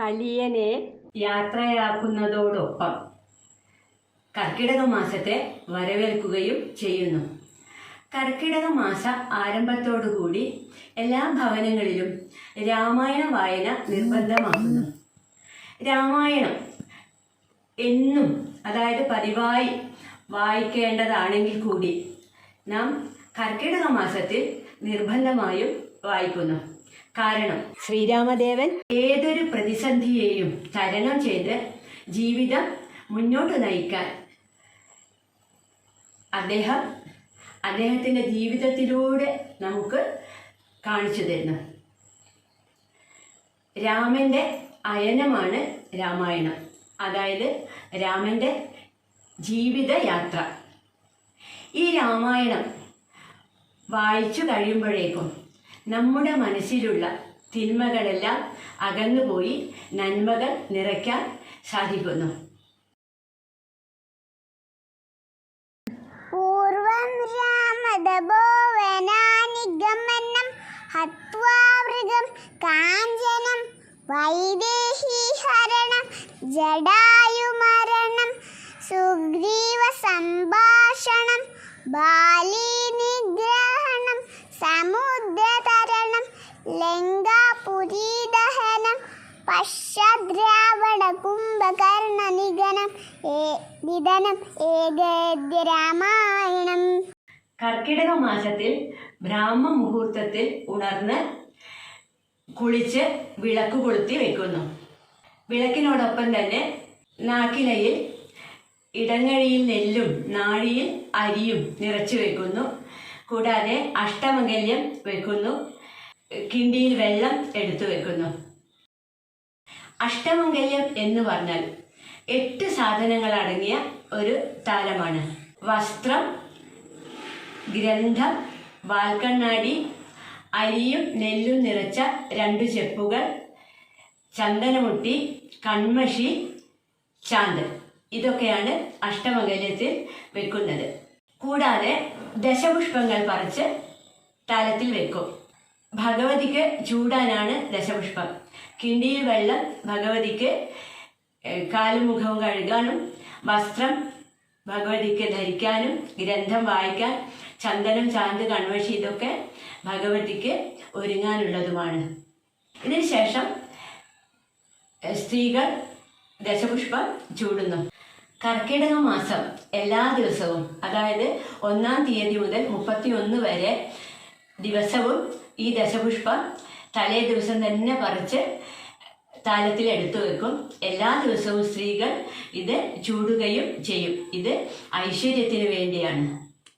കലിയനെ യാത്രയാക്കുന്നതോടൊപ്പം കർക്കിടക മാസത്തെ വരവേൽക്കുകയും ചെയ്യുന്നു. കർക്കിടക മാസ ആരംഭത്തോടുകൂടി എല്ലാ ഭവനങ്ങളിലും രാമായണ വായന നിർബന്ധമാകുന്നു രാമായണം എന്നും അതായത് പതിവായി വായിക്കേണ്ടതാണെങ്കിൽ കൂടി നാം കർക്കിടക മാസത്തിൽ നിർബന്ധമായും വായിക്കുന്നു. കാരണം ശ്രീരാമദേവൻ ഏതൊരു പ്രതിസന്ധിയെയും തരണം ചെയ്ത് ജീവിതം മുന്നോട്ട് നയിക്കാൻ അദ്ദേഹം അദ്ദേഹത്തിന്റെ ജീവിതത്തിലൂടെ നമുക്ക് കാണിച്ചു തരുന്നു. രാമന്റെ അയനമാണ് രാമായണം. അതായത് രാമന്റെ ജീവിതയാത്ര. ഈ രാമായണം വായിച്ചു കഴിയുമ്പോഴേക്കും നമ്മുടെ മനസ്സിലുള്ള തിന്മകളെല്ലാം അകന്നുപോയി നന്മകൾ നിറയ്ക്കാൻ സാധിക്കുന്നു. പൂർവം രാമദഭോവനാനിഗമനം ഹത്വാമൃഗം കാഞ്ചനം വൈദേഹീഹരണം സുഗ്രീവ സംഭാഷണം ബാലി ലങ്കാപുരീദഹനം പശ്ചദ്രാവണ കുംഭകർണ നിഗനം നിധനം ഏകദ്യ രാമായണം. കർക്കിടക മാസത്തിൽ ബ്രാഹ്മ മുഹൂർത്തത്തിൽ ഉണർന്ന് കുളിച്ച് വിളക്ക് കൊളുത്തി വെക്കുന്നു. വിളക്കിനോടൊപ്പം തന്നെ നാക്കിലയിൽ ഇടങ്ങഴിയിൽ നെല്ലും നാഴിയിൽ അരിയും നിറച്ചു വെക്കുന്നു. കൂടാതെ അഷ്ടമംഗല്യം വെക്കുന്നു. കിണ്ടിയിൽ വെള്ളം എടുത്തു വെക്കുന്നു. അഷ്ടമംഗല്യം എന്ന് പറഞ്ഞാൽ എട്ട് സാധനങ്ങൾ അടങ്ങിയ ഒരു താലമാണ്. വസ്ത്രം ഗ്രന്ഥം വാൽക്കണ്ണാടി അരിയും നെല്ലും നിറച്ച രണ്ട് ചെപ്പുകൾ ചന്ദനമുട്ടി കൺമഷി ചാന്ത്. ഇതൊക്കെയാണ് അഷ്ടമംഗല്യത്തിൽ വെക്കുന്നത്. കൂടാതെ ദശപുഷ്പങ്ങൾ പറിച്ച് താലത്തിൽ വെക്കും. ഭഗവതിക്ക് ചൂടാനാണ് ദശപുഷ്പം കിണ്ടിയിൽ വെള്ളം ഭഗവതിക്ക് കാലും മുഖവും കഴുകാനും വസ്ത്രം ഭഗവതിക്ക് ധരിക്കാനും ഗ്രന്ഥം വായിക്കാൻ ചന്ദനം ചാന്ത് കൺവശി ഇതൊക്കെ ഭഗവതിക്ക് ഒരുങ്ങാനുള്ളതുമാണ്. ഇതിനുശേഷം സ്ത്രീകൾ ദശപുഷ്പം ചൂടുന്നു. കർക്കിടക മാസം എല്ലാ ദിവസവും അതായത് ഒന്നാം തീയതി മുതൽ മുപ്പത്തി ഒന്ന് വരെ ദിവസവും ഈ ദശപുഷ്പം തലേ ദിവസം തന്നെ പറിച്ച് താലത്തിൽ എടുത്തു വെക്കും. എല്ലാ ദിവസവും സ്ത്രീകൾ ഇത് ചൂടുകയും ചെയ്യും. ഇത് ഐശ്വര്യത്തിന് വേണ്ടിയാണ്.